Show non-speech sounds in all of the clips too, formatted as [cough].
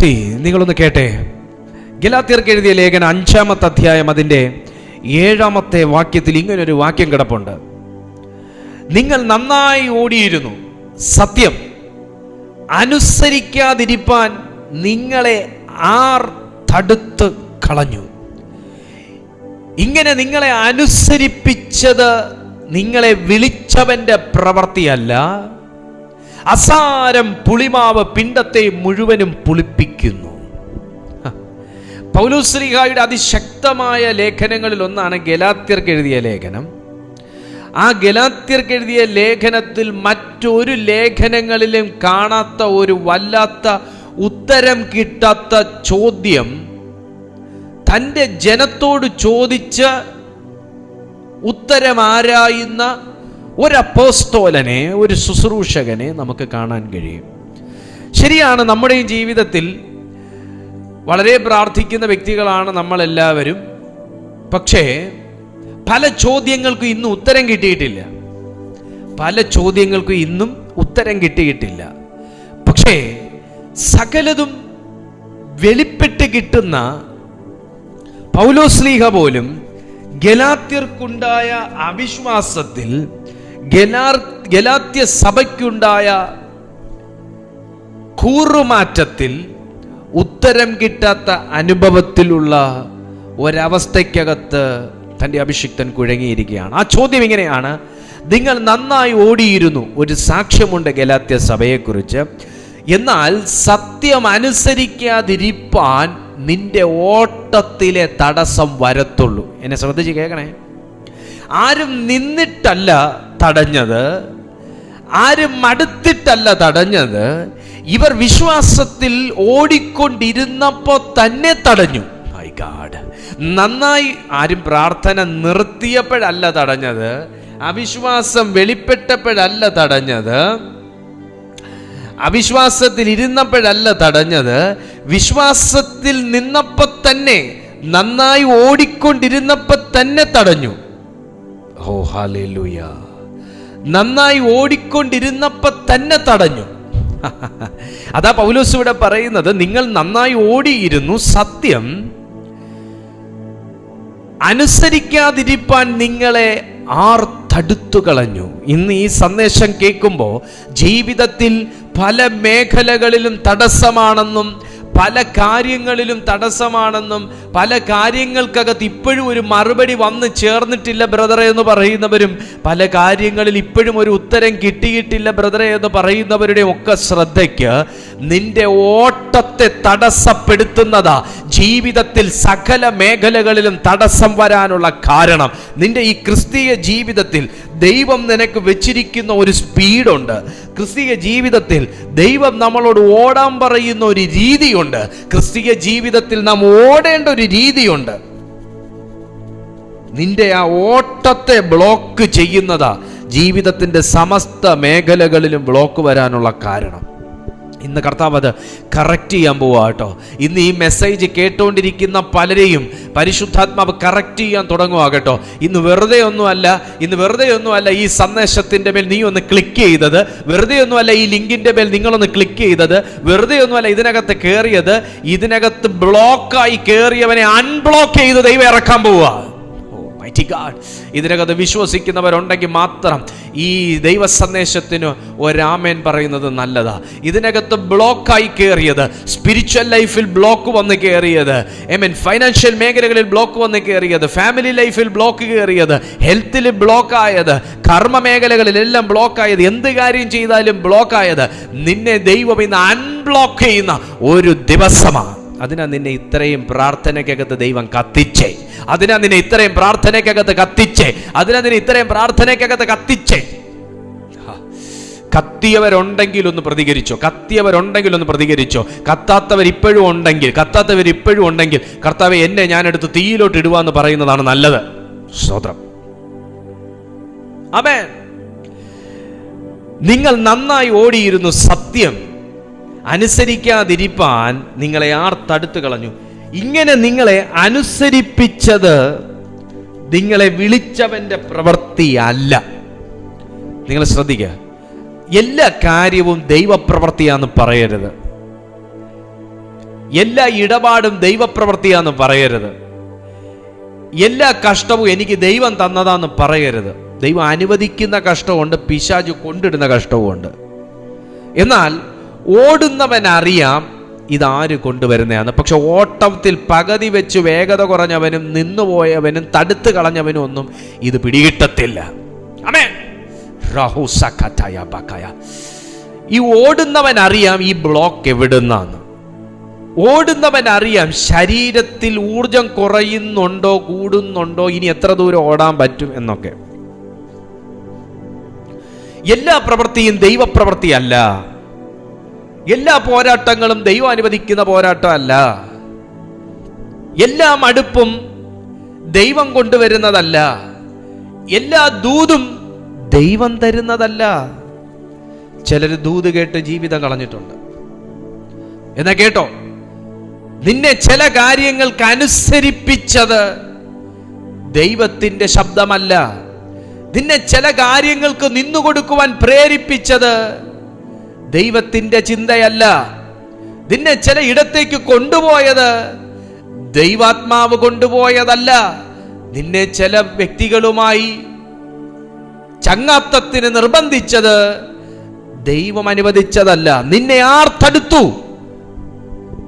C നിങ്ങളൊന്ന് കേട്ടെ. ഗലാത്യർക്ക് എഴുതിയ ലേഖന അഞ്ചാമത്തെ അധ്യായം അതിന്റെ ഏഴാമത്തെ വാക്യത്തിൽ ഇങ്ങനൊരു വാക്യം കിടപ്പുണ്ട്. നിങ്ങൾ നന്നായി ഓടിയിരുന്നു. സത്യം അനുസരിക്കാതിരിപ്പാൻ നിങ്ങളെ ആർ തടുത്ത് കളഞ്ഞു. ഇങ്ങനെ നിങ്ങളെ അനുസരിപ്പിച്ചത് നിങ്ങളെ വിളിച്ചവന്റെ പ്രവൃത്തിയല്ല അസാരം പുളിമാവ് പിണ്ടത്തെ മുഴുവനും പുളിപ്പിക്കുന്നു. പൗലോസ്ലിഹായുടെ അതിശക്തമായ ലേഖനങ്ങളിൽ ഒന്നാണ് ഗലാത്യർക്ക് എഴുതിയ ലേഖനം ആ ഗലാത്യർക്ക് എഴുതിയ ലേഖനത്തിൽ മറ്റൊരു ലേഖനങ്ങളിലും കാണാത്ത ഒരു വല്ലാത്ത ഉത്തരം കിട്ടാത്ത ചോദ്യം തന്റെ ജനത്തോട് ചോദിച്ച് ഉത്തരം ആരായുന്ന ഒരു അപ്പോസ്തോലനെ ഒരു ശുശ്രൂഷകനെ നമുക്ക് കാണാൻ കഴിയും. ശരിയാണ് നമ്മുടെ ജീവിതത്തിൽ വളരെ പ്രാർത്ഥിക്കുന്ന വ്യക്തികളാണ് നമ്മളെല്ലാവരും. പക്ഷേ പല ചോദ്യങ്ങൾക്കും ഇന്നും ഉത്തരം കിട്ടിയിട്ടില്ല. പല ചോദ്യങ്ങൾക്കും ഇന്നും ഉത്തരം കിട്ടിയിട്ടില്ല. പക്ഷേ സകലതും വെളിപ്പെട്ട് കിട്ടുന്ന പൗലോസ്ലീഹ പോലും ഗലാത്യർക്കുണ്ടായ അവിശ്വാസത്തിൽ ഗലാത്യ സഭയ്ക്കുണ്ടായ കൂറുമാറ്റത്തിൽ ഉത്തരം കിട്ടാത്ത അനുഭവത്തിലുള്ള ഒരവസ്ഥയ്ക്കകത്ത് തന്റെ അഭിഷിക്തൻ കുഴങ്ങിയിരിക്കുകയാണ്. ആ ചോദ്യം ഇങ്ങനെയാണ്. നിങ്ങൾ നന്നായി ഓടിയിരുന്നു. ഒരു സാക്ഷ്യമുണ്ട് ഗലാത്യ സഭയെക്കുറിച്ച്. എന്നാൽ സത്യം അനുസരിക്കാതിരിപ്പാൻ നിന്റെ ഓട്ടത്തിലെ തടസ്സം വരത്തുള്ളൂ. എന്നെ ശ്രദ്ധിച്ച് കേൾക്കണേ. ആരും നിന്നിട്ടല്ല തടഞ്ഞത് ആരും മടുത്തിട്ടല്ല തടഞ്ഞത്. ഇവർ വിശ്വാസത്തിൽ ഓടിക്കൊണ്ടിരുന്നപ്പോൾ തന്നെ തടഞ്ഞു. മൈ ഗാഡ് നന്നായി ആരും പ്രാർത്ഥന നിർത്തിയപ്പോഴല്ല തടഞ്ഞത്. അവിശ്വാസം വെളിപ്പെട്ടപ്പോഴല്ല തടഞ്ഞത്. അവിശ്വാസത്തിൽ ഇരുന്നപ്പോഴല്ല തടഞ്ഞത്. വിശ്വാസത്തിൽ നിന്നപ്പോൾ തന്നെ നന്നായി ഓടിക്കൊണ്ടിരുന്നപ്പോൾ തന്നെ തടഞ്ഞു. ഓ ഹാലേലൂയ നന്നായി ഓടിക്കൊണ്ടിരുന്നപ്പോൾ തന്നെ തടഞ്ഞു. [laughs] അതാ പൗലോസ് ഇവിടെ പറയുന്നത് നിങ്ങൾ നന്നായി ഓടിയിരുന്നു സത്യം. അനുസരിക്കാതിരിപ്പാൻ നിങ്ങളെ ആർ തടുത്തു കളഞ്ഞു. ഇന്ന് ഈ സന്ദേശം കേൾക്കുമ്പോൾ ജീവിതത്തിൽ പല മേഖലകളിലും തടസ്സമാണെന്നും പല കാര്യങ്ങളിലും തടസ്സമാണെന്നും പല കാര്യങ്ങൾക്കകത്ത് ഇപ്പോഴും ഒരു മറുപടി വന്ന് ചേർന്നിട്ടില്ല ബ്രദറെ എന്ന് പറയുന്നവരും പല കാര്യങ്ങളിൽ ഇപ്പോഴും ഒരു ഉത്തരം കിട്ടിയിട്ടില്ല ബ്രദറെ എന്ന് പറയുന്നവരുടെ ഒക്കെ ശ്രദ്ധയ്ക്ക് നിന്റെ ഓട്ടത്തെ തടസ്സപ്പെടുത്തുന്നതാ ജീവിതത്തിൽ സകല മേഖലകളിലും തടസ്സം വരാനുള്ള കാരണം. നിന്റെ ഈ ക്രിസ്തീയ ജീവിതത്തിൽ ദൈവം നിനക്ക് വെച്ചിരിക്കുന്ന ഒരു സ്പീഡുണ്ട്. ക്രിസ്തീയ ജീവിതത്തിൽ ദൈവം നമ്മളോട് ഓടാൻ പറയുന്ന ഒരു രീതിയുണ്ട്. ക്രിസ്തീയ ജീവിതത്തിൽ നാം ഓടേണ്ട ഒരു രീതിയുണ്ട്. നിന്റെ ആ ഓട്ടത്തെ ബ്ലോക്ക് ചെയ്യുന്നതാ. ജീവിതത്തിന്റെ സമസ്ത മേഖലകളിലും ബ്ലോക്ക് വരാനുള്ള കാരണം. ഇന്ന് കർത്താവ് അത് കറക്റ്റ് ചെയ്യാൻ പോവുക കേട്ടോ. ഇന്ന് ഈ മെസ്സേജ് കേട്ടുകൊണ്ടിരിക്കുന്ന പലരെയും പരിശുദ്ധാത്മാവ് കറക്റ്റ് ചെയ്യാൻ തുടങ്ങുക കേട്ടോ. ഇന്ന് വെറുതെ ഒന്നുമല്ല ഇന്ന് വെറുതെ ഒന്നുമല്ല ഈ സന്ദേശത്തിന്റെ മേൽ നീ ഒന്ന് ക്ലിക്ക് ചെയ്തത് വെറുതെ ഒന്നുമല്ല ഈ ലിങ്കിന്റെ മേൽ നിങ്ങളൊന്ന് ക്ലിക്ക് ചെയ്തത് വെറുതെ ഒന്നുമല്ല ഇതിനകത്ത് കയറിയത് ഇതിനകത്ത് ബ്ലോക്കായി കയറിയവനെ അൺബ്ലോക്ക് ചെയ്ത് ദൈവം ഇറക്കാൻ പോവുക മൈറ്റി ഗാഡ് ഇതിനകത്ത് വിശ്വസിക്കുന്നവരുണ്ടെങ്കിൽ മാത്രം ഈ ദൈവ സന്ദേശത്തിന് ഒരാമേൻ പറയുന്നത് നല്ലതാ. ഇതിനകത്ത് ബ്ലോക്കായി കയറിയത് സ്പിരിച്വൽ ലൈഫിൽ ബ്ലോക്ക് വന്ന് കയറിയത് ഐ മീൻ ഫൈനാൻഷ്യൽ മേഖലകളിൽ ബ്ലോക്ക് വന്ന് കയറിയത് ഫാമിലി ലൈഫിൽ ബ്ലോക്ക് കയറിയത് ഹെൽത്തിൽ ബ്ലോക്കായത് കർമ്മ മേഖലകളിലെല്ലാം ബ്ലോക്കായത് എന്ത് കാര്യം ചെയ്താലും ബ്ലോക്കായത് നിന്നെ ദൈവം ഇന്ന് അൺബ്ലോക്ക് ചെയ്യുന്ന ഒരു ദിവസമാണ്. അതിനാ നിന്നെ ഇത്രയും പ്രാർത്ഥനയ്ക്കകത്ത് ദൈവം കത്തിച്ചേ. അതിനാ നിന്നെ ഇത്രയും പ്രാർത്ഥനയ്ക്കകത്ത് കത്തിച്ചേ. അതിനാ നിന്നെ ഇത്രയും പ്രാർത്ഥനയ്ക്കകത്ത് കത്തിച്ചേ. കത്തിയവരുണ്ടെങ്കിൽ ഒന്ന് പ്രതികരിച്ചോ. കത്തിയവരുണ്ടെങ്കിൽ ഒന്ന് പ്രതികരിച്ചോ. കത്താത്തവർ ഇപ്പോഴും ഉണ്ടെങ്കിൽ കത്താത്തവർ ഇപ്പോഴും ഉണ്ടെങ്കിൽ കർത്താവ് എന്നെ ഞാനെടുത്ത് തീയിലോട്ട് ഇടുവാന്ന് പറയുന്നതാണ് നല്ലത്. സ്തോത്രം. അമേ നിങ്ങൾ നന്നായി ഓടിയിരുന്നു സത്യം അനുസരിക്കാതിരിപ്പാൻ നിങ്ങളെ ആർ തടുത്തു കളഞ്ഞു. ഇങ്ങനെ നിങ്ങളെ അനുസരിപ്പിച്ചത് നിങ്ങളെ വിളിച്ചവന്റെ പ്രവൃത്തിയല്ല നിങ്ങൾ ശ്രദ്ധിക്കുക എല്ലാ കാര്യവും ദൈവപ്രവൃത്തിയാന്ന് പറയരുത്. എല്ലാ ഇടപാടും ദൈവപ്രവൃത്തിയാന്ന് പറയരുത്. എല്ലാ കഷ്ടവും എനിക്ക് ദൈവം തന്നതാന്ന് പറയരുത്. ദൈവം അനുവദിക്കുന്ന കഷ്ടമുണ്ട് പിശാജ് കൊണ്ടിടുന്ന കഷ്ടവുമുണ്ട്. എന്നാൽ ഓടുന്നവൻ അറിയാം ഇതാര് കൊണ്ടുവരുന്നതാണ് പക്ഷെ ഓട്ടത്തിൽ പകുതി വെച്ച് വേഗത കുറഞ്ഞവനും നിന്നുപോയവനും തടുത്ത് കളഞ്ഞവനും ഒന്നും ഇത് പിടികിട്ടത്തില്ല. ഈ ഓടുന്നവൻ അറിയാം ഈ ബ്ലോക്ക് എവിടുന്നാന്ന്. ഓടുന്നവൻ അറിയാം ശരീരത്തിൽ ഊർജം കുറയുന്നുണ്ടോ കൂടുന്നുണ്ടോ ഇനി എത്ര ദൂരം ഓടാൻ പറ്റും എന്നൊക്കെ. എല്ലാ പ്രവൃത്തിയും ദൈവപ്രവൃത്തിയല്ല. എല്ലാ പോരാട്ടങ്ങളും ദൈവം അനുവദിക്കുന്ന പോരാട്ടമല്ല. എല്ലാ മടുപ്പും ദൈവം കൊണ്ടുവരുന്നതല്ല. എല്ലാ ദൂതും ദൈവം തരുന്നതല്ല. ചിലർ ദൂത് കേട്ട് ജീവിതം കളഞ്ഞിട്ടുണ്ട്. എന്നാ കേട്ടോ? നിന്നെ ചില കാര്യങ്ങൾക്ക് അനുസരിപ്പിച്ചത് ദൈവത്തിന്റെ ശബ്ദമല്ല. നിന്നെ ചില കാര്യങ്ങൾക്ക് നിന്നുകൊടുക്കുവാൻ പ്രേരിപ്പിച്ചത് ദൈവത്തിന്റെ ചിന്തയല്ല. നിന്നെ ചില ഇടത്തേക്ക് കൊണ്ടുപോയത് ദൈവാത്മാവ് കൊണ്ടുപോയതല്ല. നിന്നെ ചില വ്യക്തികളുമായി ചങ്ങാത്തത്തിന് നിർബന്ധിച്ചത് ദൈവം അനുവദിച്ചതല്ല. നിന്നെ ആർ തടുത്തു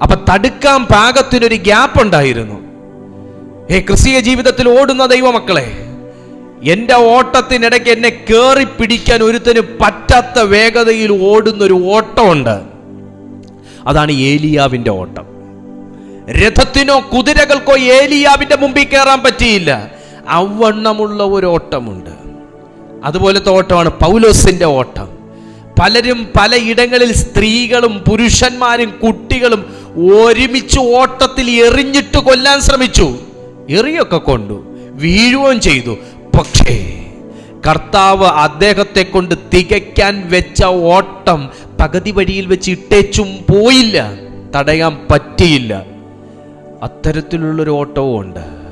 അപ്പൊ തടുക്കാൻ പാകത്തിനൊരു ഗ്യാപ്പ് ഉണ്ടായിരുന്നു ഏ ക്രിസ്തീയ ജീവിതത്തിൽ ഓടുന്ന ദൈവമക്കളെ എന്റെ ഓട്ടത്തിനിടയ്ക്ക് എന്നെ കേറി പിടിക്കാൻ ഒരുത്തന് പറ്റാത്ത വേഗതയിൽ ഓടുന്ന ഒരു ഓട്ടമുണ്ട്. അതാണ് ഏലിയാവിന്റെ ഓട്ടം. രഥത്തിനോ കുതിരകൾക്കോ ഏലിയാവിന്റെ മുമ്പിൽ കയറാൻ പറ്റിയില്ല. അവണ്ണമുള്ള ഒരു ഓട്ടമുണ്ട് അതുപോലത്തെ ഓട്ടമാണ് പൗലോസിന്റെ ഓട്ടം. പലരും പലയിടങ്ങളിൽ സ്ത്രീകളും പുരുഷന്മാരും കുട്ടികളും ഒരുമിച്ച് ഓട്ടത്തിൽ എറിഞ്ഞിട്ട് കൊല്ലാൻ ശ്രമിച്ചു. എറിയൊക്കെ കൊണ്ടു. വീഴുകയും ചെയ്തു. പക്ഷേ കർത്താവ് അദ്ദേഹത്തെ കൊണ്ട് തികയ്ക്കാൻ വെച്ച ഓട്ടം പകുതി വഴിയിൽ വെച്ച് ഇട്ടേച്ചും പോയില്ല തടയാൻ പറ്റിയില്ല. അത്തരത്തിലുള്ളൊരു ഓട്ടവും ഉണ്ട്.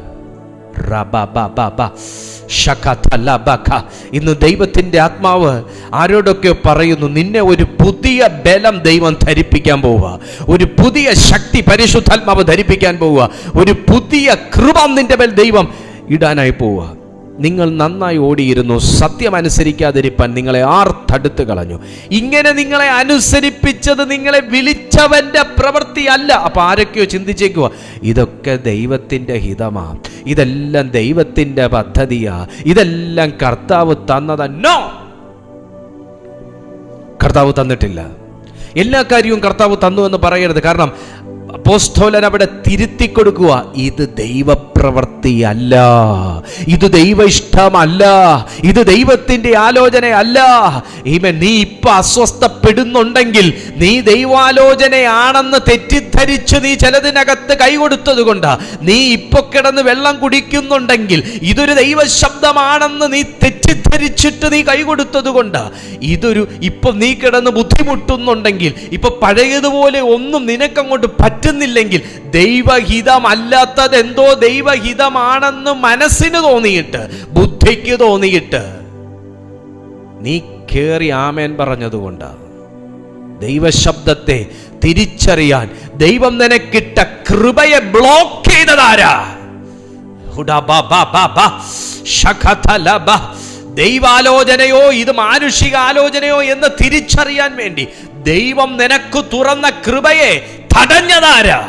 ഇന്ന് ദൈവത്തിന്റെ ആത്മാവ് ആരോടൊക്കെ പറയുന്നു നിന്നെ ഒരു പുതിയ ബലം ദൈവം ധരിപ്പിക്കാൻ പോവുക. ഒരു പുതിയ ശക്തി പരിശുദ്ധാത്മാവ് ധരിപ്പിക്കാൻ പോവുക. ഒരു പുതിയ കൃപ നിന്റെ മേൽ ദൈവം ഇടാനായി പോവുക. നിങ്ങൾ നന്നായി ഓടിയിരുന്നു സത്യം അനുസരിക്കാതിരിപ്പാൻ നിങ്ങളെ ആർ തടുത്തു കളഞ്ഞു. ഇങ്ങനെ നിങ്ങളെ അനുസരിപ്പിച്ചത് നിങ്ങളെ വിളിച്ചവന്റെ പ്രവൃത്തി അല്ല. അപ്പൊ ആരൊക്കെയോ ചിന്തിച്ചേക്കുക ഇതൊക്കെ ദൈവത്തിന്റെ ഹിതമാ ഇതെല്ലാം ദൈവത്തിന്റെ പദ്ധതിയാ ഇതെല്ലാം കർത്താവ് തന്നതന്നോ കർത്താവ് തന്നിട്ടില്ല. എല്ലാ കാര്യവും കർത്താവ് തന്നു എന്ന് പറയരുത്. കാരണം അപ്പോസ്തോലൻ അവിടെ തിരുത്തി കൊടുക്കുക ഇത് ദൈവപ്രവൃത്തിയല്ല ഇത് ദൈവ ഇഷ്ടമല്ല ഇത് ദൈവത്തിന്റെ ആലോചനയല്ല. ഈമൻ നീ ഇപ്പൊ അസ്വസ്ഥപ്പെടുന്നുണ്ടെങ്കിൽ നീ ദൈവാലോചനയാണെന്ന് തെറ്റിദ്ധരിച്ച് നീ ചിലതിനകത്ത് കൈകൊടുത്തത് കൊണ്ടാ. നീ ഇപ്പൊ കിടന്ന് വെള്ളം കുടിക്കുന്നുണ്ടെങ്കിൽ ഇതൊരു ദൈവശബ്ദമാണെന്ന് നീ നീ തെറ്റിദ്ധരിച്ചിട്ട് നീ കൈകൊടുത്തത് കൊണ്ടാ. ഇതൊരു ഇപ്പം നീ കിടന്ന് ബുദ്ധിമുട്ടുന്നുണ്ടെങ്കിൽ ഇപ്പൊ പഴയതുപോലെ ഒന്നും നിനക്കങ്ങോട്ട് പറ്റുന്നില്ലെങ്കിൽ ദൈവഹിതം ദൈവഹിതമല്ലാത്തത് എന്തോ ദൈവഹിതമാണെന്ന് മനസ്സിന് തോന്നിയിട്ട് ബുദ്ധിക്ക് തോന്നിയിട്ട് നീ കേറി ആമേൻ പറഞ്ഞതുകൊണ്ട് ദൈവശബ്ദത്തെ തിരിച്ചറിയാൻ ദൈവം നിനക്കിട്ട കൃപയെ ബ്ലോക്ക് ചെയ്തതാരാ? ഹുഡബബബബ, ശഖതലബ. ദൈവാലോചനയോ ഇത് മാനുഷിക ആലോചനയോ എന്ന് തിരിച്ചറിയാൻ വേണ്ടി ദൈവം നിനക്ക് തുറന്ന കൃപയെ തടഞ്ഞതാരാ?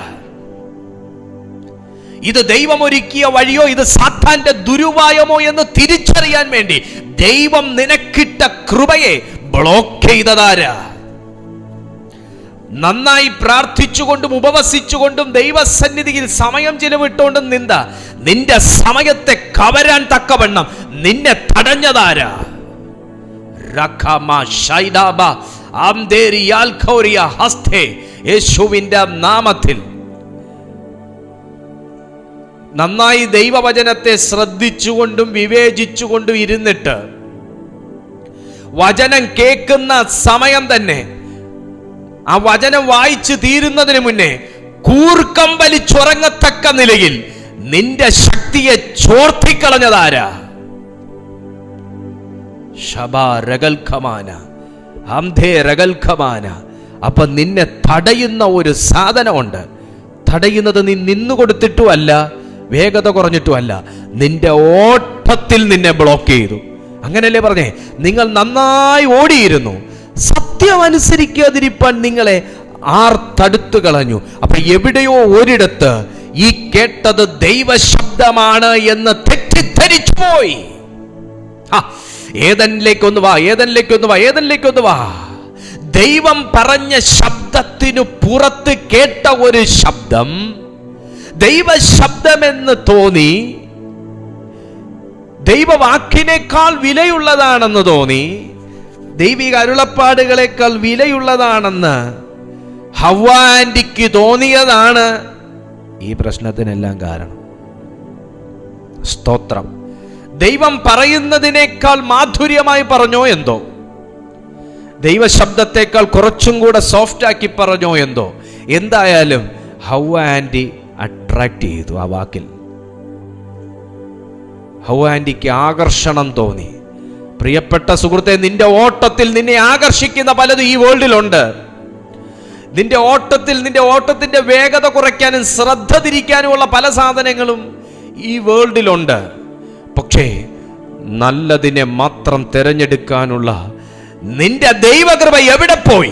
ഇത് ദൈവം ഒരുക്കിയ വഴിയോ ഇത് സാത്താന്റെ ദുരുപായമോ എന്ന് തിരിച്ചറിയാൻ വേണ്ടി ദൈവം നിനക്കിട്ട കൃപയെ ബ്ലോക്ക് ചെയ്തതാരാ? നന്നായി പ്രാർത്ഥിച്ചുകൊണ്ടും ഉപവസിച്ചുകൊണ്ടും ദൈവസന്നിധിയിൽ സമയം ചിലവിട്ടുകൊണ്ടും നിന്ത നിന്റെ സമയത്തെ കവരാൻ തക്കവണ്ണം നിന്നെ തടഞ്ഞതാരാ? യേശുവിന്റെ നാമത്തിൽ. നന്നായി ദൈവവചനത്തെ ശ്രദ്ധിച്ചുകൊണ്ടും വിവേചിച്ചുകൊണ്ടും ഇരുന്നിട്ട്. വചനം കേൾക്കുന്ന സമയം തന്നെ ആ വചനം വായിച്ചു തീരുന്നതിന് മുന്നേ കൂർക്കം വലിച്ചുറങ്ങത്തക്ക നിലയിൽ നിന്റെ ശക്തിയെ ചോർത്തിക്കളഞ്ഞതാരാ? അപ്പൊ നിന്നെ തടയുന്ന ഒരു സാധനമുണ്ട്. തടയുന്നത് നീ നിന്നു കൊടുത്തിട്ടുമല്ല വേഗത കുറഞ്ഞിട്ടുമല്ല. നിന്റെ ഓട്ടത്തിൽ നിന്നെ ബ്ലോക്ക് ചെയ്തു. അങ്ങനല്ലേ പറഞ്ഞേ? നിങ്ങൾ നന്നായി ഓടിയിരുന്നു. അനുസരിക്കാതിരിപ്പാൻ നിങ്ങളെ ആർ തടുത്തു കളഞ്ഞു. അപ്പൊ എവിടെയോ ഒരിടത്ത് ഈ കേട്ടത് ദൈവശബ്ദമാണ് എന്ന് തെറ്റിദ്ധരിച്ചു പോയി. ആ, ഏതനിലേക്കൊന്ന് വാ ഏതനിലേക്കൊന്ന് വാ ഏതനിലേക്കൊന്ന് വാ. ദൈവം പറഞ്ഞ ശബ്ദത്തിനു പുറത്ത് കേട്ട ഒരു ശബ്ദം ദൈവശബ്ദമെന്ന് തോന്നി ദൈവവാക്കിനേക്കാൾ വിലയുള്ളതാണെന്ന് തോന്നി ദൈവിക അരുളപ്പാടുകളെക്കാൾ വിലയുള്ളതാണെന്ന് ഹവാൻഡിക്ക് തോന്നിയതാണ് ഈ പ്രശ്നത്തിനെല്ലാം കാരണം. സ്തോത്രം. ദൈവം പറയുന്നതിനേക്കാൾ മാധുര്യമായി പറഞ്ഞോ എന്തോ? ദൈവശബ്ദത്തെക്കാൾ കുറച്ചും കൂടെ സോഫ്റ്റ് ആക്കി പറഞ്ഞോ എന്തോ? എന്തായാലും ഹൗ ആൻഡി അട്രാക്ട് ചെയ്തു ആ വാക്കിൽ. ഹൗ ആൻഡിക്ക് ആകർഷണം തോന്നി. പ്രിയപ്പെട്ട സുഹൃത്തെ നിന്റെ ഓട്ടത്തിൽ നിന്നെ ആകർഷിക്കുന്ന പലതും ഈ വേൾഡിലുണ്ട്. നിന്റെ ഓട്ടത്തിൽ നിന്റെ ഓട്ടത്തിന്റെ വേഗത കുറയ്ക്കാനും ശ്രദ്ധ തിരിക്കാനുമുള്ള പല സാധനങ്ങളും ഈ വേൾഡിലുണ്ട്. പക്ഷേ നല്ലതിനെ മാത്രം തിരഞ്ഞെടുക്കാനുള്ള നിന്റെ ദൈവകൃപ എവിടെ പോയി?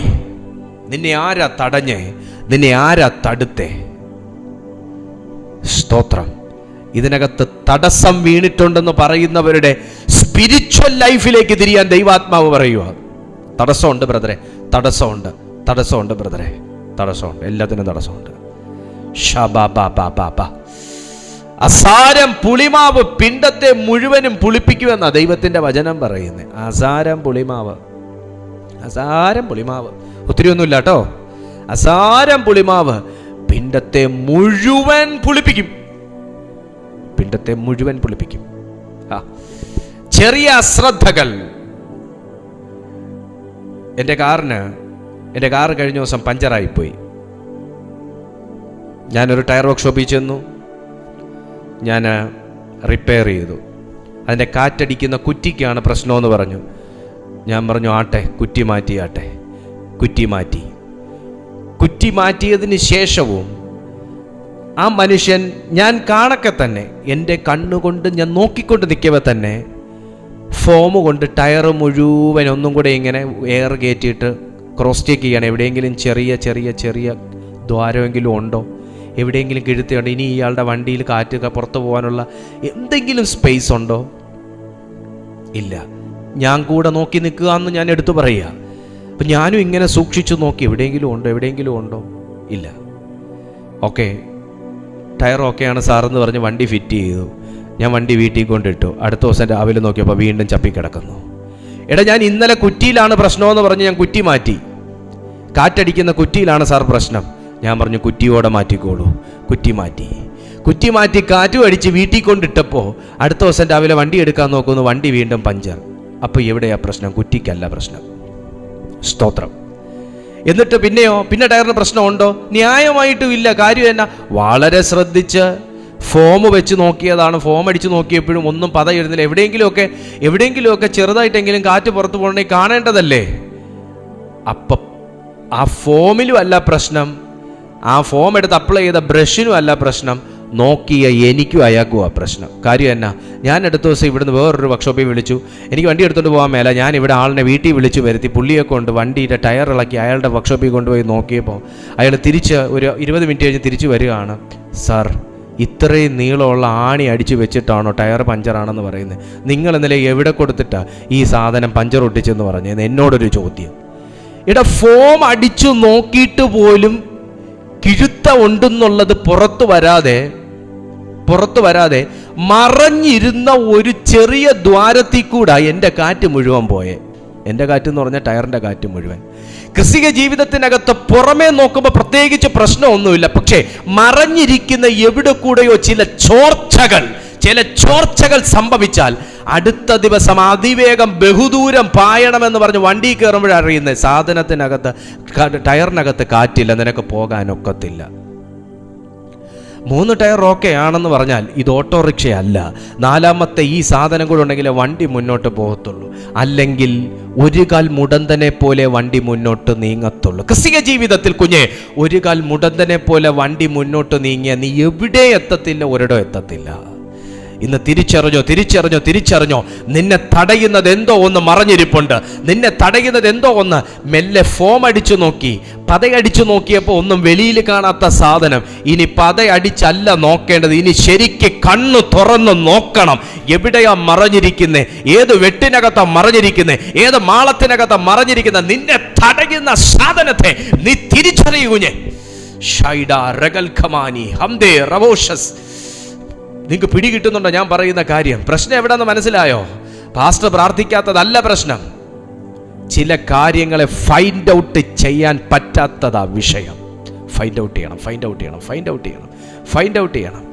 നിന്നെ ആരാ തടഞ്ഞേ? നിന്നെ ആരാ തടുത്തേ? സ്തോത്രം. ഇതിനകത്ത് തടസ്സം വീണിട്ടുണ്ടെന്ന് പറയുന്നവരുടെ സ്പിരിച്വൽ ലൈഫിലേക്ക് തിരിയാൻ ദൈവാത്മാവ് പറയുക. തടസ്സമുണ്ട് ബ്രദറെ. തടസ്സമുണ്ട്. തടസ്സമുണ്ട് ബ്രദറെ. തടസ്സമുണ്ട്. എല്ലാത്തിനും തടസ്സമുണ്ട്. അസാരം പുളിമാവ് പിണ്ടത്തെ മുഴുവനും പുളിപ്പിക്കുമെന്നാ ദൈവത്തിന്റെ വചനം പറയുന്നത് അസാരം പുളിമാവ്. അസാരം പുളിമാവ്. ഒത്തിരി ഒന്നുമില്ല കേട്ടോ. അസാരം പുളിമാവ് പിണ്ടത്തെ മുഴുവൻ പുളിപ്പിക്കും. പിണ്ടത്തെ മുഴുവൻ പുളിപ്പിക്കും. ചെറിയ അശ്രദ്ധകൾ. എന്റെ കാറിന് എന്റെ കാർ കഴിഞ്ഞ ദിവസം പഞ്ചറായിപ്പോയി. ഞാനൊരു ടയർ വർക്ക്ഷോപ്പിൽ ചെന്നു. ഞാൻ റിപ്പയർ ചെയ്തു. അതിന്റെ കാറ്റടിക്കുന്ന കുറ്റിക്കാണ് പ്രശ്നമെന്ന് പറഞ്ഞു. ഞാൻ പറഞ്ഞു ആട്ടെ കുറ്റി മാറ്റി ആട്ടെ കുറ്റി മാറ്റി. കുറ്റി മാറ്റിയതിന് ശേഷവും ആ മനുഷ്യൻ ഞാൻ കാണക്കെ തന്നെ എന്റെ കണ്ണുകൊണ്ട് ഞാൻ നോക്കിക്കൊണ്ട് നിൽക്കവേ തന്നെ ഫോം കൊണ്ട് ടയർ മുഴുവൻ ഒന്നും കൂടെ ഇങ്ങനെ എയർ കയറ്റിയിട്ട് ക്രോസ് ചെക്ക് ചെയ്യണം. എവിടെയെങ്കിലും ചെറിയ ചെറിയ ചെറിയ ദ്വാരമെങ്കിലും ഉണ്ടോ? എവിടെയെങ്കിലും കിഴുത്തുണ്ടോ ഇനി ഇയാളുടെ വണ്ടിയിൽ കാറ്റ് പുറത്തു പുറത്ത് പോകാനുള്ള എന്തെങ്കിലും സ്പേസ് ഉണ്ടോ? ഇല്ല. ഞാൻ കൂടെ നോക്കി നിൽക്കുക എന്ന് ഞാൻ എടുത്തു പറയുക. അപ്പം ഞാനും ഇങ്ങനെ സൂക്ഷിച്ചു നോക്കി. എവിടെയെങ്കിലും ഉണ്ടോ? എവിടെയെങ്കിലും ഉണ്ടോ? ഇല്ല. ഓക്കെ ടയർ ഓക്കെയാണ് സാറെന്ന് പറഞ്ഞ് വണ്ടി ഫിറ്റ് ചെയ്തു. ഞാൻ വണ്ടി വീട്ടിൽ കൊണ്ടിട്ടു. അടുത്ത ദിവസം രാവിലെ നോക്കിയപ്പോൾ വീണ്ടും ചപ്പിക്കിടക്കുന്നു എടാ ഞാൻ ഇന്നലെ കുറ്റിയിലാണ് പ്രശ്നമെന്ന് പറഞ്ഞ് ഞാൻ കുറ്റി മാറ്റി. കാറ്റടിക്കുന്ന കുറ്റിയിലാണ് സാർ പ്രശ്നം. ഞാൻ പറഞ്ഞു കുറ്റിയോടെ മാറ്റിക്കോളൂ. കുറ്റി മാറ്റി. കുറ്റി മാറ്റി കാറ്റും അടിച്ച് വീട്ടിൽ കൊണ്ടിട്ടപ്പോൾ അടുത്ത ദിവസം രാവിലെ വണ്ടി എടുക്കാൻ നോക്കുന്നു. വണ്ടി വീണ്ടും പഞ്ചർ. അപ്പോൾ എവിടെയാ പ്രശ്നം? കുറ്റിക്കല്ല പ്രശ്നം. സ്തോത്രം. എന്നിട്ട് പിന്നെയോ? പിന്നെ ടയറിന് പ്രശ്നമുണ്ടോ? ന്യായമായിട്ടും ഇല്ല. കാര്യം എന്നാ? വളരെ ശ്രദ്ധിച്ച് ഫോം വെച്ച് നോക്കിയതാണ്. ഫോം അടിച്ച് നോക്കിയപ്പോഴും ഒന്നും പത എഴുന്നില്ല എവിടെയെങ്കിലുമൊക്കെ എവിടെയെങ്കിലുമൊക്കെ ചെറുതായിട്ടെങ്കിലും കാറ്റ് പുറത്തു പോകണേ കാണേണ്ടതല്ലേ? അപ്പം ആ ഫോമിലും അല്ല പ്രശ്നം. ആ ഫോം എടുത്ത് അപ്ലൈ ചെയ്ത ബ്രഷിനും അല്ല പ്രശ്നം. നോക്കിയ എനിക്കും അയാൾക്കും ആ പ്രശ്നം. കാര്യം എന്നാ ഞാൻ അടുത്ത ദിവസം ഇവിടുന്ന് വേറൊരു വർക്ക്ഷോപ്പിൽ വിളിച്ചു. എനിക്ക് വണ്ടി എടുത്തുകൊണ്ട് പോകാൻ മേല. ഞാൻ ഇവിടെ ആളിനെ വീട്ടിൽ വിളിച്ചു വരുത്തി പുള്ളിയെ കൊണ്ട് വണ്ടിയുടെ ടയർ ഇളക്കി അയാളുടെ വർക്ക്ഷോപ്പിൽ കൊണ്ടുപോയി നോക്കിയപ്പോൾ അയാൾ തിരിച്ച് ഒരു ഇരുപത് മിനിറ്റ് കഴിഞ്ഞ് തിരിച്ചു വരികയാണ്. സാർ ഇത്രയും നീളമുള്ള ആണി അടിച്ചു വെച്ചിട്ടാണോ ടയർ പഞ്ചറാണെന്ന് പറയുന്നത് നിങ്ങൾ ഇന്നലെ എവിടെ കൊടുത്തിട്ടാ ഈ സാധനം പഞ്ചർ ഒട്ടിച്ചെന്ന് പറഞ്ഞത് എന്നോടൊരു ചോദ്യം. ഇട ഫോം അടിച്ചു നോക്കിയിട്ട് പോലും കിഴുത്ത ഉണ്ടെന്നുള്ളത് പുറത്തു വരാതെ പുറത്തു വരാതെ മറഞ്ഞിരുന്ന ഒരു ചെറിയ ദ്വാരത്തിൽ കൂടാ എന്റെ കാറ്റ് മുഴുവൻ പോയെ. എന്റെ കാറ്റ് എന്ന് പറഞ്ഞാൽ ടയറിന്റെ കാറ്റ് മുഴുവൻ. കൃഷിക ജീവിതത്തിനകത്ത് പുറമേ നോക്കുമ്പോൾ പ്രത്യേകിച്ച് പ്രശ്നമൊന്നുമില്ല. പക്ഷേ മറഞ്ഞിരിക്കുന്ന എവിടെ കൂടെയോ ചില ചോർച്ചകൾ ചില ചോർച്ചകൾ സംഭവിച്ചാൽ അടുത്ത ദിവസം അതിവേഗം ബഹുദൂരം പായണമെന്ന് പറഞ്ഞ് വണ്ടി കയറുമ്പോഴറിയുന്നത് സാധനത്തിനകത്ത് ടയറിനകത്ത് കാറ്റില്ല നിനക്ക് പോകാനൊക്കത്തില്ല മൂന്ന് ടയർ ഓക്കെ ആണെന്ന് പറഞ്ഞാൽ ഇത് ഓട്ടോറിക്ഷയല്ല. നാലാമത്തെ ഈ സാധനം കൂടെ ഉണ്ടെങ്കിൽ വണ്ടി മുന്നോട്ട് പോകത്തുള്ളൂ. അല്ലെങ്കിൽ ഒരു കാൽ മുടന്തനെ പോലെ വണ്ടി മുന്നോട്ട് നീങ്ങത്തുള്ളൂ. ക്രിസ്തീയ ജീവിതത്തിൽ കുഞ്ഞെ ഒരു കാൽ മുടന്തനെ പോലെ വണ്ടി മുന്നോട്ട് നീങ്ങിയ നീ എവിടെ എത്തത്തില്ല ഒരിടം എത്തത്തില്ല. ഇന്ന് തിരിച്ചറിഞ്ഞോ തിരിച്ചറിഞ്ഞോ തിരിച്ചറിഞ്ഞോ നിന്നെ തടയുന്നത് എന്തോ ഒന്ന് മറഞ്ഞിരിപ്പുണ്ട്. നിന്നെ തടയുന്നത് എന്തോ ഒന്ന് മെല്ലെ ഫോം അടിച്ചു നോക്കി. പതയടിച്ചു നോക്കിയപ്പോൾ ഒന്നും വെളിയിൽ കാണാത്ത സാധനം. ഇനി പതയടിച്ചല്ല നോക്കേണ്ടത്. ഇനി ശരിക്ക് കണ്ണ് തുറന്ന് നോക്കണം. എവിടെയാ മറഞ്ഞിരിക്കുന്നേ? ഏത് വെട്ടിനകത്താ മറഞ്ഞിരിക്കുന്നേ? ഏത് മാളത്തിനകത്താ മറഞ്ഞിരിക്കുന്ന? നിന്നെ തടയുന്ന സാധനത്തെ നീ തിരിച്ചറിയുകുഞ്ഞെ. ഷൈഡ റഗൽ ഖമാനി ഹംദേ റവോഷസ്. നിങ്ങൾക്ക് പിടികിട്ടുന്നുണ്ടോ ഞാൻ പറയുന്ന കാര്യം? പ്രശ്നം എവിടെന്ന് മനസ്സിലായോ? പാസ്റ്റർ പ്രാർത്ഥിക്കാത്തതല്ല പ്രശ്നം. ചില കാര്യങ്ങളെ ഫൈൻഡ് ഔട്ട് ചെയ്യാൻ പറ്റാത്തതാ വിഷയം. ഫൈൻഡ് ഔട്ട് ചെയ്യണം ഫൈൻഡ് ഔട്ട് ചെയ്യണം ഫൈൻഡ് ഔട്ട് ചെയ്യണം ഫൈൻഡ് ഔട്ട് ചെയ്യണം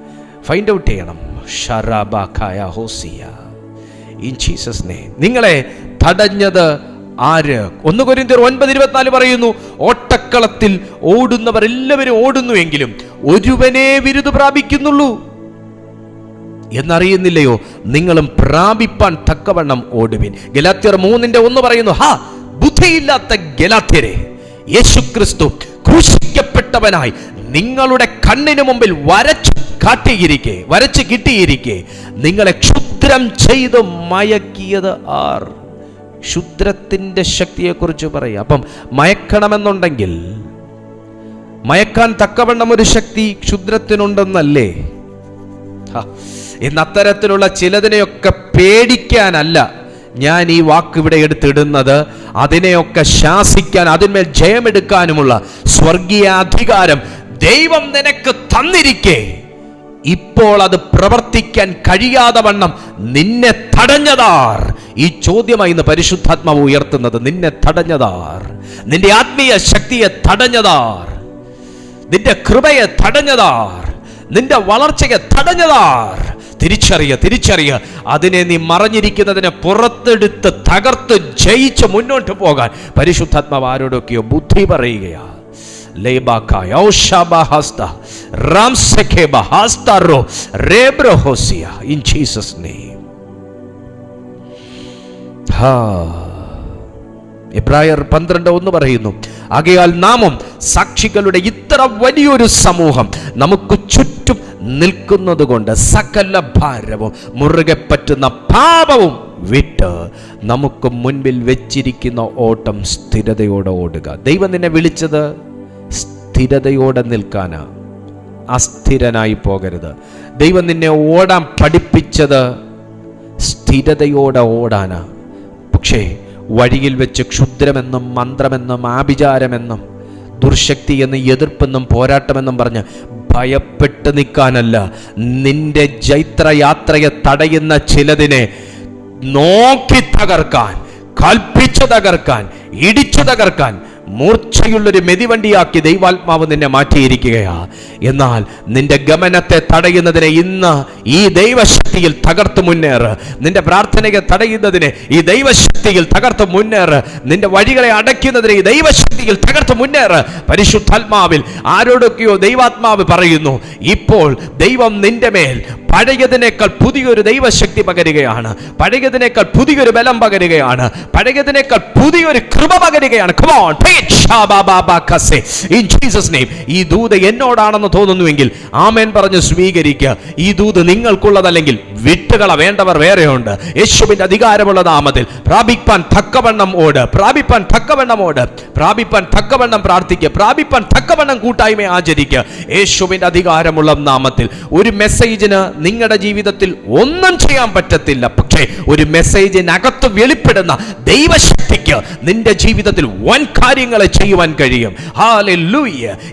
ഫൈൻഡ് ഔട്ട് ചെയ്യണം. ഷറാബാഖായ ഹോസിയ. ഇൻ ജീസസ് നിങ്ങളെ തടഞ്ഞത് ആര്? ഒന്ന് കൊരിന്തിയർ ഒൻപത് ഇരുപത്തിനാല് പറയുന്നു ഓട്ടക്കളത്തിൽ ഓടുന്നവർ എല്ലാവരും ഓടുന്നു എങ്കിലും ഒരുവനെ വിരുദ് പ്രാപിക്കുന്നുള്ളൂ. എന്നറിയുന്നില്ലയോ? നിങ്ങളും പ്രാപിപ്പാൻ തക്കവണ്ണം ഓടുവിൻ. ഗലാത്യർ മൂന്നിന്റെ ഒന്ന് പറയുന്നു ഹാ ബുദ്ധിയില്ലാത്ത ഗലാത്യരെ യേശുക്രിസ്തു ക്രൂശിക്കപ്പെട്ടവനായി നിങ്ങളുടെ കണ്ണിന് മുമ്പിൽ വരച്ചു കാട്ടിയിരിക്കെ വരച്ച് കിട്ടിയിരിക്കെ. നിങ്ങളെ ക്ഷുദ്രം ചെയ്ത് മയക്കിയത് ആർ? ക്ഷുദ്രത്തിന്റെ ശക്തിയെക്കുറിച്ച് പറയുക. അപ്പം മയക്കണമെന്നുണ്ടെങ്കിൽ മയക്കാൻ തക്കവണ്ണം ഒരു ശക്തി ക്ഷുദ്രത്തിനുണ്ടെന്നല്ലേ? ഇന്ന് അത്തരത്തിലുള്ള ചിലതിനെയൊക്കെ പേടിക്കാനല്ല ഞാൻ ഈ വാക്ക് ഇവിടെ എടുത്തിടുന്നത്. അതിനെയൊക്കെ ശാസിക്കാൻ അതിന്മേൽ ജയമെടുക്കാനുമുള്ള സ്വർഗീയ അധികാരം ദൈവം നിനക്ക് തന്നിരിക്കെ. ഇപ്പോൾ അത് പ്രവർത്തിക്കാൻ കഴിയാതെ വണ്ണം നിന്നെ തടഞ്ഞതാർ. ഈ ചോദ്യമായി ഇന്ന് പരിശുദ്ധാത്മാവ് ഉയർത്തുന്നത് നിന്നെ തടഞ്ഞതാർ. നിന്റെ ആത്മീയ ശക്തിയെ തടഞ്ഞതാർ. നിന്റെ കൃപയെ തടഞ്ഞതാർ. നിന്റെ വളർച്ചയെ തടഞ്ഞതാർ. തിരിച്ചറിയ തിരിച്ചറിയ. അതിനെ നീ മറഞ്ഞിരിക്കുന്നതിനെ പുറത്തെടുത്ത് തകർത്ത് ജയിച്ച് മുന്നോട്ട് പോകാൻ പരിശുദ്ധാത്മാവ് ആരോടൊക്കെയോ ബുദ്ധി പറയുകയാ. ലേബാക്കായ ഔഷാബഹസ്ത റാംസെഖേബഹാസ്താറോ റേബ്രഹോസിയ ഇൻ ജീസസ് പന്ത്രണ്ട് ഒന്ന് പറയുന്നു ആകയാൽ നാമം സാക്ഷികളുടെ ഇത്ര വലിയൊരു സമൂഹം നമുക്ക് ചുറ്റും നിൽക്കുന്നത് കൊണ്ട് സകല ഭാരവും മുറുകെ പറ്റുന്ന പാപവും വിട്ട് നമുക്ക് മുൻപിൽ വെച്ചിരിക്കുന്ന ഓട്ടം സ്ഥിരതയോടെ ഓടുക. ദൈവം നിന്നെ വിളിച്ചത് സ്ഥിരതയോടെ നിൽക്കാനാ അസ്ഥിരനായി പോകരുത്. ദൈവം നിന്നെ ഓടാൻ പഠിപ്പിച്ചത് സ്ഥിരതയോടെ ഓടാനാ പക്ഷേ വഴിയിൽ വെച്ച് ക്ഷുദ്രമെന്നും മന്ത്രമെന്നും ആഭിചാരമെന്നും ദുർശക്തി എന്ന് എതിർപ്പെന്നും പോരാട്ടമെന്നും പറഞ്ഞ് ഭയപ്പെട്ട് നിൽക്കാനല്ല. നിന്റെ ജൈത്രയാത്രയെ തടയുന്ന ചിലതിനെ നോക്കി തകർക്കാൻ കൽപ്പിച്ചു തകർക്കാൻ ഇടിച്ചു തകർക്കാൻ മൂർച്ചയുള്ളൊരു മെതിവണ്ടിയാക്കി ദൈവാത്മാവ് നിന്നെ മാറ്റിയിരിക്കുകയാ. എന്നാൽ നിന്റെ ഗമനത്തെ തടയുന്നതിനെ ഇന്ന് ഈ ദൈവശക്തിയിൽ തകർത്ത് മുന്നേറ്. നിന്റെ പ്രാർത്ഥനയെ തടയുന്നതിനെ ഈ ദൈവശക്തിയിൽ തകർത്ത് മുന്നേറ്. നിന്റെ വഴികളെ അടയ്ക്കുന്നതിനെ ഈ ദൈവശക്തിയിൽ തകർത്ത് മുന്നേറ്. പരിശുദ്ധാത്മാവിൽ ആരോടൊക്കെയോ ദൈവാത്മാവ് പറയുന്നു ഇപ്പോൾ ദൈവം നിന്റെ മേൽ പഴയതിനേക്കാൾ പുതിയൊരു ദൈവശക്തി പകരുകയാണ്. പഴയതിനേക്കാൾ പുതിയൊരു ബലം പകരുകയാണ്. പഴയതിനേക്കാൾ പുതിയൊരു കൃപ പകരുകയാണ്. Jesus' name. ഈ ദൂത് എന്നോടാണെന്ന് തോന്നുന്നുവെങ്കിൽ ആമേൻ പറഞ്ഞ് സ്വീകരിക്കുക. ഈ ദൂത് നിങ്ങൾക്കുള്ളതല്ലെങ്കിൽ വിട്ടുകള വേണ്ടവർ വേറെയുണ്ട്. യേശുവിന്റെ അധികാരമുള്ള നാമത്തിൽ പ്രാപിപ്പാൻ തക്കവണ്ണം ഓട്. പ്രാപിപ്പാൻ തക്കവണ്ണം ഓട്. പ്രാപിപ്പാൻ തക്കവണ്ണം പ്രാർത്ഥിക്കുക. പ്രാപിപ്പാൻ തക്കവണ്ണം കൂട്ടായ്മ ആചരിക്കുക. യേശുവിന്റെ അധികാരമുള്ള നാമത്തിൽ ഒരു മെസ്സേജിന് നിങ്ങളുടെ ജീവിതത്തിൽ ഒന്നും ചെയ്യാൻ പറ്റത്തില്ല. പക്ഷേ ഒരു മെസ്സേജിനകത്ത് വെളിപ്പെടുന്ന ദൈവശക്തിക്ക് നിന്റെ ജീവിതത്തിൽ വൻ കാര്യങ്ങളെ ചെയ്യുവാൻ കഴിയും.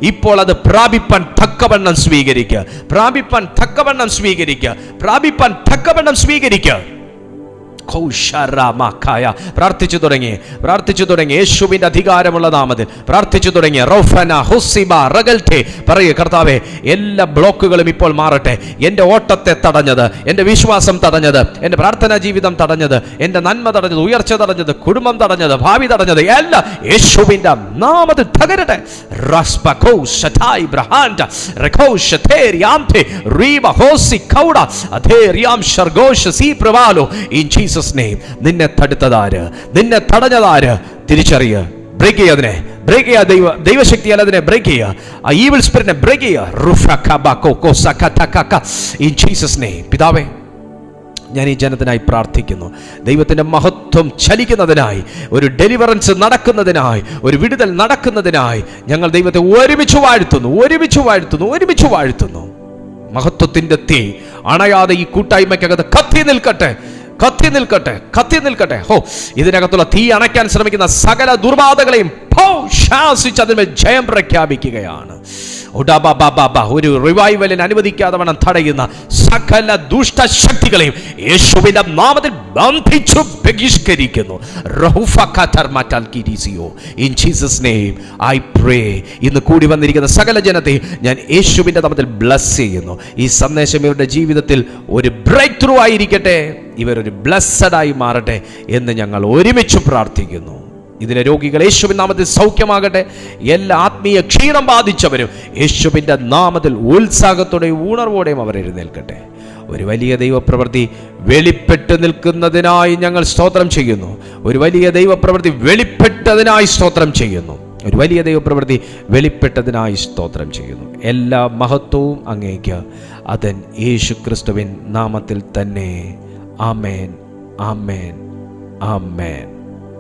ഇപ്പോൾ അത് പ്രാപിപ്പാൻ തക്കവണ്ണം സ്വീകരിക്കുക. പ്രാപിപ്പാൻ തക്കവണ്ണം സ്വീകരിക്കുക. പ്രാപിപ്പാൻ തക്കവണ്ണം സ്വീകരിക്കുക. പ്രാർത്ഥിച്ചു തുടങ്ങി പ്രാർത്ഥിച്ചു തുടങ്ങി. യേശുവിന്റെ അധികാരമുള്ള നാമത്തിൽ പ്രാർത്ഥിച്ചു തുടങ്ങി. റൗഫന ഹുസിബ റഗൽറ്റെ പറയൂ കർത്താവെ എല്ലാ ബ്ലോക്കുകളും ഇപ്പോൾ മാറട്ടെ. എന്റെ ഓട്ടത്തെ തടഞ്ഞത് എന്റെ വിശ്വാസം തടഞ്ഞത് എന്റെ പ്രാർത്ഥനാ ജീവിതം തടഞ്ഞത് എന്റെ നന്മ തടഞ്ഞത് ഉയർച്ച തടഞ്ഞത് കുടുംബം തടഞ്ഞത് ഭാവി തടഞ്ഞത് എല്ലാം യേശുവിന്റെ നാമത്തിൽ തകരട്ടെ. ഇൻ ശതായ് ജീസസ് നെയ്മ് നിന്നെ തടുത്തതാര്? നിന്നെ തടഞ്ഞതാര്? തിരിച്ചറിയ. ബ്രേക്ക് ചെയ്യുക അതിനെ. ബ്രേക്ക് ചെയ്യുക ദൈവ ദൈവശക്തിയാൽ അതിനെ ബ്രേക്ക് ചെയ്യുക ആ ഈവിൾ സ്പിരിറ്റിനെ ബ്രേക്ക് ചെയ്യുക ഇൻ ജീസസ് നെയ്മ് പിതാവേ ഞാൻ ഈ ജനത്തിനായി പ്രാർത്ഥിക്കുന്നു. ദൈവത്തിന്റെ മഹത്വം ചലിക്കുന്നതിനായി ഒരു ഡെലിവറൻസ് നടക്കുന്നതിനായി ഒരു വിടുതൽ നടക്കുന്നതിനായി ഞങ്ങൾ ദൈവത്തെ ഒരുമിച്ച് വാഴ്ത്തുന്നു. ഒരുമിച്ച് വാഴ്ത്തുന്നു. ഒരുമിച്ച് വാഴ്ത്തുന്നു. മഹത്വത്തിന്റെ തീ അണയാതെ ഈ കൂട്ടായ്മയ്ക്കകത്ത് കത്തി നിൽക്കട്ടെ. കത്തി നിൽക്കട്ടെ കത്തി നിൽക്കട്ടെ. ഹോ ഇതിനകത്തുള്ള തീ അണയ്ക്കാൻ ശ്രമിക്കുന്ന സകല ദുർബാധകളെയും ശാസിച്ച് അതിന്മേൽ ജയം പ്രഖ്യാപിക്കുകയാണ്. ഒരു റിവൈവലിന് അനുവദിക്കാതെ വേണം തടയുന്ന സകല ദുഷ്ടശക്തികളെയും യേശുവിന്റെ നാമത്തിൽ ബന്ധിച്ചു ബഹിഷ്കരിക്കുന്നു. In Jesus name I pray. ഇന്ന് കൂടി വന്നിരിക്കുന്ന സകല ജനത്തെ ഞാൻ യേശുവിന്റെ നാമത്തിൽ ബ്ലസ് ചെയ്യുന്നു. ഈ സന്ദേശം ഇവരുടെ ജീവിതത്തിൽ ഒരു ബ്രേക്ക് ത്രൂ ആയിരിക്കട്ടെ. ഇവരൊരു ബ്ലസ്സഡായി മാറട്ടെ എന്ന് ഞങ്ങൾ ഒരുമിച്ച് പ്രാർത്ഥിക്കുന്നു. ഇതിലെ രോഗികൾ യേശുവിൻ നാമത്തിൽ സൗഖ്യമാകട്ടെ. എല്ലാ ആത്മീയ ക്ഷീണം ബാധിച്ചവരും യേശുവിന്റെ നാമത്തിൽ ഉത്സാഹത്തോടെയും ഉണർവോടെയും അവർ എഴുന്നേൽക്കട്ടെ. ഒരു വലിയ ദൈവപ്രവൃത്തി വെളിപ്പെട്ട് നിൽക്കുന്നതിനായി ഞങ്ങൾ സ്തോത്രം ചെയ്യുന്നു. ഒരു വലിയ ദൈവപ്രവൃത്തി വെളിപ്പെട്ടതിനായി സ്തോത്രം ചെയ്യുന്നു. ഒരു വലിയ ദൈവപ്രവൃത്തി വെളിപ്പെട്ടതിനായി സ്തോത്രം ചെയ്യുന്നു. എല്ലാ മഹത്വവും അങ്ങേക്ക് അതൻ യേശു ക്രിസ്തുവിൻ നാമത്തിൽ തന്നെ. ആമേൻ ആമേൻ ആമേൻ